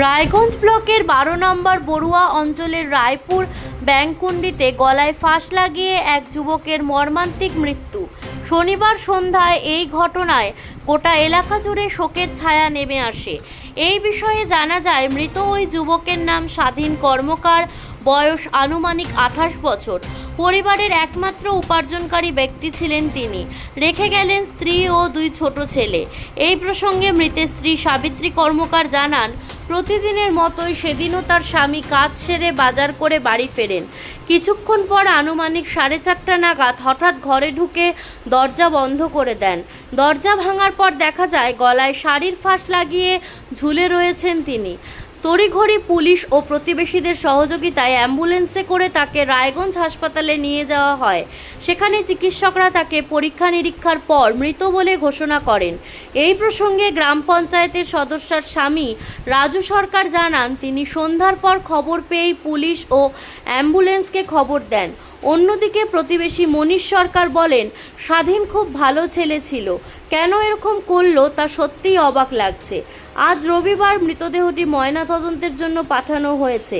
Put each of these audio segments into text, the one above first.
রায়গঞ্জ ব্লকের বারো নম্বর বড়ুয়া অঞ্চলের রায়পুর ব্যাংকুন্ডিতে গলায় ফাঁস লাগিয়ে এক যুবকের মর্মান্তিক মৃত্যু। শনিবার সন্ধ্যায় এই ঘটনায় গোটা এলাকা জুড়ে শোকের ছায়া নেমে আসে। এই বিষয়ে জানা যায়, মৃত ওই যুবকের নাম স্বাধীন কর্মকার, বয়স আনুমানিক আঠাশ বছর। পরিবারের একমাত্র উপার্জনকারী ব্যক্তি ছিলেন তিনি। রেখে গেলেন স্ত্রী ও দুই ছোট ছেলে। এই প্রসঙ্গে মৃতের স্ত্রী সাবিত্রী কর্মকার জানান প্রতিদিনের মতোই সেদিনও তার স্বামী কাজ সেরে বাজার করে বাড়ি ফেরেন। কিছুক্ষণ পর আনুমানিক সাড়ে চারটা নাগাদ হঠাৎ ঘরে ঢুকে দরজা বন্ধ করে দেন। দরজা ভাঙার পর দেখা যায়, গলায় শাড়ির ফাঁস লাগিয়ে ঝুলে রয়েছেন তিনি। তড়িঘড়ি পুলিশ ও প্রতিবেশীদের সহযোগিতায় অ্যাম্বুলেন্সে করে তাকে রায়গঞ্জ হাসপাতালে নিয়ে যাওয়া হয়। সেখানে চিকিৎসকরা তাকে পরীক্ষা নিরীক্ষার পর মৃত বলে ঘোষণা করেন। এই প্রসঙ্গে গ্রাম পঞ্চায়েতের সদস্যার স্বামী রাজু সরকার জানান, তিনি সন্ধ্যার পর খবর পেয়েই পুলিশ ও অ্যাম্বুলেন্সকে খবর দেন। অন্যদিকে প্রতিবেশী মনীষ সরকার বলেন, স্বাধীন খুব ভালো ছেলে ছিল। কেন এরকম করল তা সত্যিই অবাক লাগছে। আজ রবিবার মৃতদেহটি ময়না তদন্তের জন্য পাঠানো হয়েছে।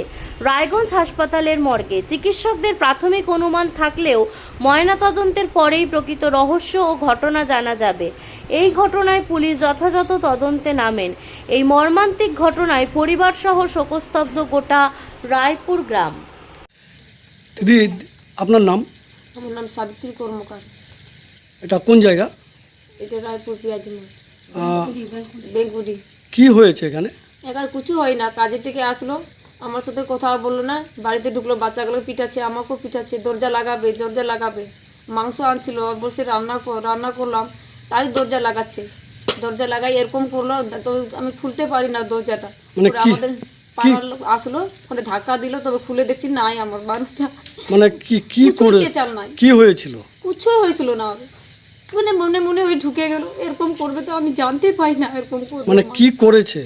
রায়গঞ্জ হাসপাতালের মর্গে চিকিৎসকদের প্রাথমিক অনুমান থাকলেও ময়না তদন্তের পরেই প্রকৃত রহস্য ও ঘটনা জানা যাবে। এই ঘটনায় পুলিশ যথাযথ তদন্তে নামেন। এই মর্মান্তিক ঘটনায় পরিবারসহ শোকস্তব্ধ গোটা রায়পুর গ্রাম। দিদি আপনার নাম? আমার নাম সাবিত্রী কর্মকার। এটা কোন জায়গা? এটা রায়পুর পিয়াজমা বেগুড়ি কি হয়েছে এখানে? একার কিছু হয় না কাজের থেকে আসলো আমার সাথে কথা বলল না বাড়িতে ঢুকলো বাচ্চাগুলো পিটাচ্ছে আমাকেও পিটাচ্ছে দরজা লাগাবে দরজা লাগাবে মাংস আনছিল বসে রান্না রান্না করলাম তাই দরজা লাগাচ্ছে। দরজা লাগাই এরকম করল তো আমি খুলতে পারি না দরজাটা। মানে আমাদের পাড়ার আসলো ওখানে ধাক্কা দিল তবে খুলে দেখছি নাই আমার মানুষটা। মানে কি কি করে কি হয়েছিল? কিছুই হয়েছিল না। মানে মনে মনে ওই ঢুকে গেল। এরকম করবে তো আমি জানতে পাই না এরকম করবে মানে কি করেছে?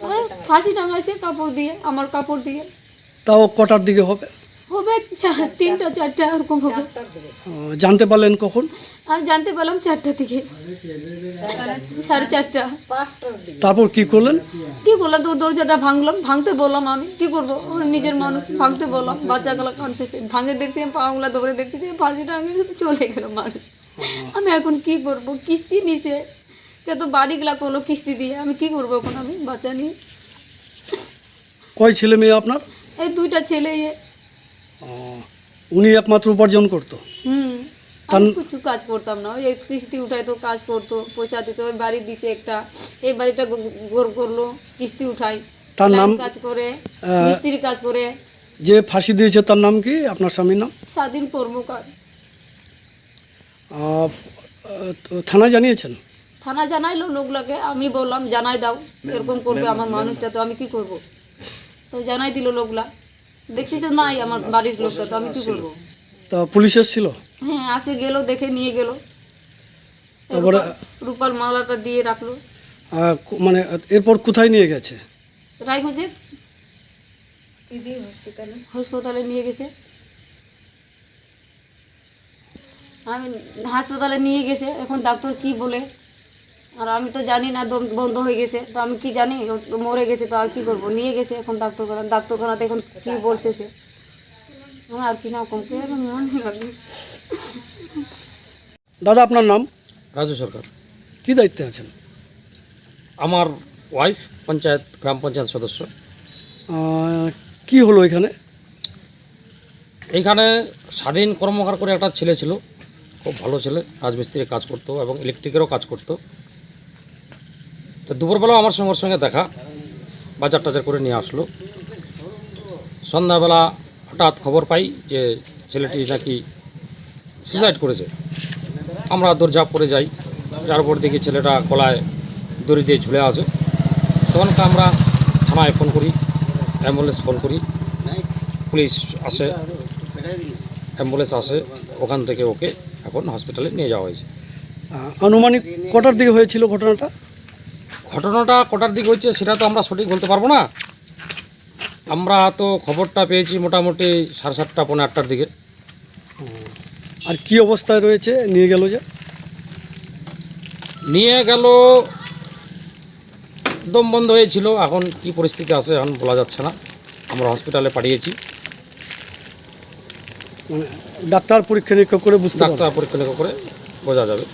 ওই ফাঁসি টাঙাইছে কাপড় দিয়ে আমার কাপড় দিয়ে। তাও কটার দিকে হবে? হবে চা- তিনটা চারটা এরকম হবে। আহ, জানতে পারলেন কখন? আর জানতে পারলাম চারটা থেকে। সাড়ে চারটা। তারপর কি করলেন? কি করলাম? তো দরজাটা ভাঙলাম ভাঙতে বললাম আমি। কি করব? ওর নিজের মানুষ ভাঙতে বললাম। বাচ্চাগুলো কাঁদছে সে ভাঙে দেখছি পাগুলা দৌড়ে দেখছি যে ফাঁসিটা আমি চলে গেল মানুষ। আমি এখন কি করব? কিস্তি নিচে কে তো বাড়িগুলা করল কিস্তি দিয়ে। আমি কি করব এখন আমি? বাচ্চা নিয়ে। কয় ছেলে মেয়ে আপনার? এই দুইটা ছেলে উনি একমাত্র উপার্জন করতো? হুম। আমি কিছু কাজ করতাম না। ওই কিস্তি উঠাই তো কাজ করতো পয়সা দিত। ওই বাড়ি দিছে একটা। এই বাড়িটা গোর করল কিস্তি উঠাই তার নাম কাজ করে মিস্ত্রি কাজ করে। যে ফাঁসি দিয়েছে তার নাম কি? আপনার স্বামীর নাম? স্বাধীন কর্মকার। থানায় জানিয়েছেন? থানা জানাইলো লোকগুলাকে আমি বললাম জানাই দাও এরকম করবে আমার মানুষটা তো আমি কি করব? তো জানাই দিল লোকগুলা। দেখছি তো নাই আমার বাড়ির লোকটা তো আমি কি করব? তা পুলিশ এসেছিল? হ্যাঁ আসে গেল দেখে নিয়ে গেল। তারপরে রূপাল মালাটা দিয়ে রাখল। মানে এরপর কোথায় নিয়ে গেছে? রায়গঞ্জে? হাসপাতালে নিয়ে গেছে। আমি হাসপাতালে নিয়ে গেছে এখন ডাক্তার কি বলে? আর আমি তো জানি না দম বন্ধ হয়ে গেছে তো আমি কি জানি? তো মরে গেছে তো আর কি করব? নিয়ে গেছে এখন ডাক্তারখানা ডাক্তারখানাতে এখন কি বলছে সে? আমার আর কি না কম? করে মনে লাগে দাদা আপনার নাম? রাজু সরকার। কি দায়িত্বে আছেন? আমার ওয়াইফ পঞ্চায়েত গ্রাম পঞ্চায়েত সদস্য। কি হলো এখানে? এইখানে স্বাধীন কর্মকার করে একটা ছেলে ছিল। খুব ভালো ছেলে, রাজমিস্ত্রির কাজ করতো এবং ইলেকট্রিকেরও কাজ করতো। তো দুপুরবেলা আমার সঙ্গে সঙ্গে দেখা বাজার টাজার করে নিয়ে আসলো। সন্ধ্যাবেলা হঠাৎ খবর পাই যে ছেলেটি নাকি সুসাইড করেছে। আমরা দরজা পরে যাই, যার পর দেখি ছেলেটা গলায় দড়ি দিয়ে ঝুলে আছে। তখন আমরা থানায় ফোন করি অ্যাম্বুলেন্স ফোন করি। পুলিশ আসে অ্যাম্বুলেন্স আসে, ওখান থেকে ওকে এখন হসপিটালে নিয়ে যাওয়া হয়েছে। আনুমানিক কটার দিকে হয়েছিল ঘটনাটা? ঘটনাটা কটার দিকে হচ্ছে সেটা তো আমরা সঠিক বলতে পারব না। আমরা তো খবরটা পেয়েছি মোটামুটি সাড়ে সাতটা পৌনে আটটার দিকে। আর কি অবস্থায় রয়েছে? নিয়ে গেল যে? নিয়ে গেল দম বন্ধ হয়েছিল। এখন কি পরিস্থিতি আছে এখন বলা যাচ্ছে না। আমরা হসপিটালে পাঠিয়েছি। মানে ডাক্তার পরীক্ষা নিরীক্ষা করে বুঝতে ডাক্তার পরীক্ষা নিরীক্ষা করে বোঝা যাবে।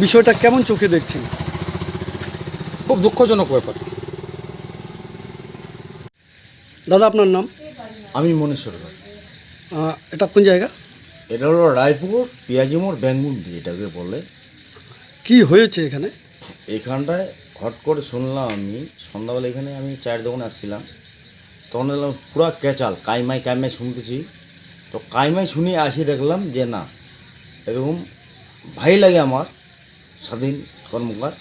বিষয়টা কেমন চোখে দেখছেন খুব দুঃখজনক ব্যাপার। দাদা আপনার নাম? আমি মনীশ সরকার। আহ, এটা কোন জায়গা? এটা হলো রায়পুর পেঁয়াজিমোড় ব্যাঙ্গুন্ডি এটাকে বলে। কি হয়েছে এখানে? এখানটায় হট করে শুনলাম আমি সন্ধ্যাবেলা এখানে আমি চায়ের দোকানে আসছিলাম। তখন এলাম পুরা ক্যাচাল কাইমাই কাইমাই শুনতেছি। তো কাইমাই শুনে আসি দেখলাম যে না এরকম ভাই লাগে আমার স্বাধীন কর্মকার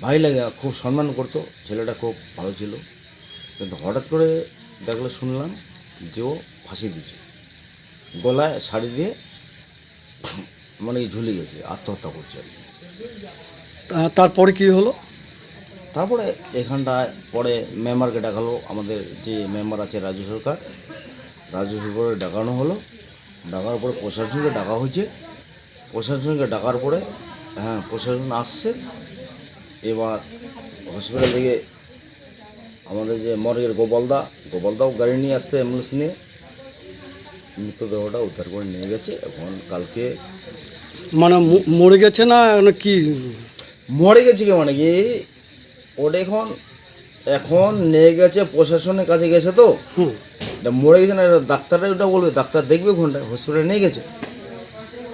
ভাই লাগে খুব সম্মান করতো ছেলেটা খুব ভালো ছিল। কিন্তু হঠাৎ করে দেখলে শুনলাম যে ও ফাঁসি দিয়েছে। গলায় শাড়ি দিয়ে মানে ঝুলে গেছে আত্মহত্যা করছে। আর কি তা- তারপরে কি হলো? তারপরে এখানটায় পরে মেম্বারকে ডাকালো আমাদের যে মেম্বার আছে রাজ্য সরকার রাজ্য সরকারে ডাকানো হলো। ডাকার পরে প্রশাসনকে ডাকা হয়েছে। প্রশাসনকে ডাকার পরে হ্যাঁ প্রশাসন আসছে। এবার হসপিটাল থেকে আমাদের যে মর্গের গোপালদা গোপালদাও গাড়ি নিয়ে আসছে অ্যাম্বুলেন্স নিয়ে। মৃতদেহটা উদ্ধার করে নিয়ে গেছে। এখন কালকে মানে মরে গেছে না না কি? মরে গেছে কি মানে কি? ওটা এখন এখন নিয়ে গেছে প্রশাসনের কাছে গেছে তো। এটা মরে গেছে না ডাক্তাররা ওটা বলবে ডাক্তার দেখবে ঘন্টায় হসপিটালে নিয়ে গেছে।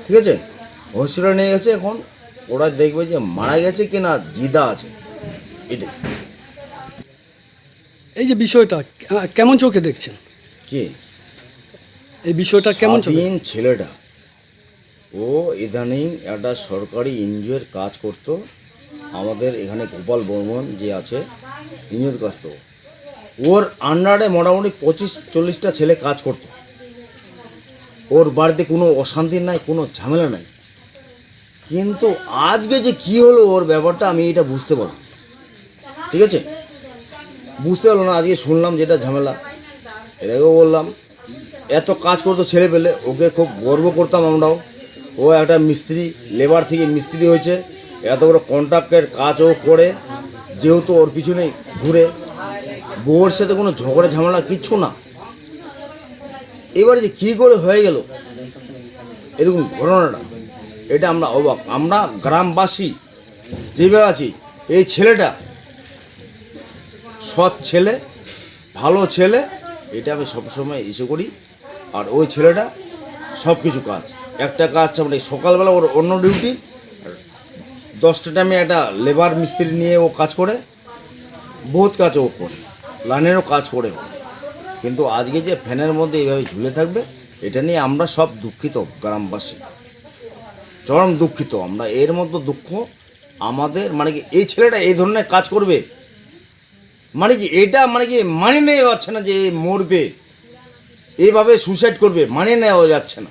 ঠিক আছে? হসপিটালে নিয়ে গেছে এখন ওরা দেখবে যে মারা গেছে কি না জিদা আছে। এটাই। এই যে বিষয়টা কেমন চোখে দেখছেন? কি? এই বিষয়টা কেমন স্বাধীন ছেলেটা। ও ইদানিং একটা সরকারি এনজিওর কাজ করতো আমাদের এখানে গোপাল বর্মন যে আছে এনজিওর কাজ তো ওর আন্ডারে মোটামুটি পঁচিশ চল্লিশটা ছেলে কাজ করতো। ওর বাড়িতে কোনো অশান্তি নাই, কোনো ঝামেলা নাই। কিন্তু আজকে যে কি হলো ওর ব্যাপারটা আমি এটা বুঝতে পারলাম ঠিক আছে? বুঝতে পারল না, আজকে শুনলাম যেটা ঝামেলা। এটাকেও বললাম, এত কাজ করতো ছেলে পেলে, ওকে খুব গর্ব করতাম আমরাও। ও একটা মিস্ত্রি লেবার থেকে মিস্ত্রি হয়েছে। এত বড় কন্ট্রাক্টের কাজও করে, যেহেতু ওর পিছনে ঘুরে, বউয়ের সাথে কোনো ঝগড়া ঝামেলা কিচ্ছু না। এবারে যে কী করে হয়ে গেল, এরকম ঘটনাটা, এটা আমরা অবাক। আমরা গ্রামবাসী যেভাবে আছি, এই ছেলেটা সৎ ছেলে, ভালো ছেলে, এটা আমি সবসময় ইসে করি। আর ওই ছেলেটা সব কিছু কাজ। একটা কাজ মানে সকালবেলা ওর অন্য ডিউটি দশটা টাইমে একটা লেবার মিস্ত্রি নিয়ে ও কাজ করে, বহুত কাজ ও করে, লাইনেরও কাজ করে। কিন্তু আজকে যে ফ্যানের মধ্যে এইভাবে ঝুলে থাকবে, এটা নিয়ে আমরা সব দুঃখিত গ্রামবাসী। চরম দুঃখিত, আমরা এর মতো দুঃখ, আমাদের মানে কি এই ছেলেটা এই ধরনের কাজ করবে? মানে কি এটা মানে কি মানে নেওয়া যাচ্ছে না যে মরবে এইভাবে সুইসাইড করবে মানে নেওয়া যাচ্ছে না।